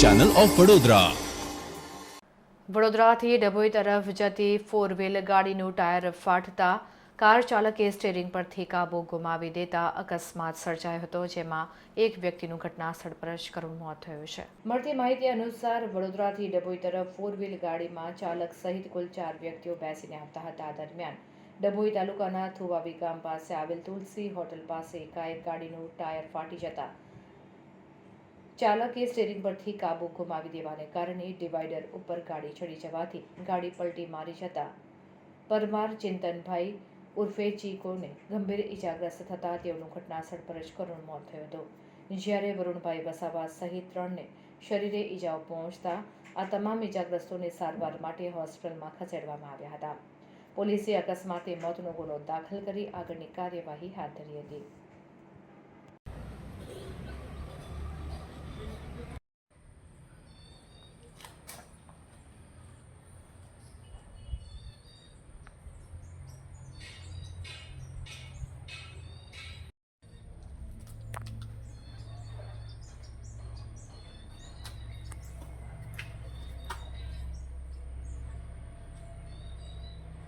Channel of Vadodara વડોદરાથી ડભોઈ તરફ જતી ફોર વ્હીલ ગાડીનું ટાયર ફાટતા કાર ચાલકે સ્ટેરિંગ પરથી કાબુ ગુમાવી દેતા અકસ્માત સર્જાયો હતો, જેમાં એક વ્યક્તિનું ઘટના સ્થળ પર જ કરુણ મોત થયું છે. મળતી માહિતી અનુસાર વડોદરાથી ડભોઈ તરફ ફોર વ્હીલ ગાડીમાં ચાલક સહિત કુલ ચાર વ્યક્તિઓ બેસીને આવતા હતા. દરમિયાન ડભોઈ તાલુકાના થુવાવી ગામ પાસે આવેલ તુલસી હોટલ પાસે એકાએક ગાડીનું ટાયર ફાટી જતા ચાલકે સ્ટેરિંગ પરથી કાબુ ગુમાવી દેવાને કારણે ડિવાઈડર ઉપર ગાડી ચડી જવાથી ગાડી પલટી મારી જતા પરમાર, ચિંતનભાઈ ઉર્ફે ચીકોને ગંભીર ઇજાગ્રસ્ત થતા તેઓનું ઘટનાસ્થળ પર જ કરુણ મોત થયું હતું. જ્યારે વરુણભાઈ વસાવા સહિત ત્રણને શરીરે ઈજાઓ પહોંચતા આ તમામ ઇજાગ્રસ્તોને સારવાર માટે હોસ્પિટલમાં ખસેડવામાં આવ્યા હતા. પોલીસે અકસ્માતે મોતનો ગુનો દાખલ કરી આગળની કાર્યવાહી હાથ ધરી હતી.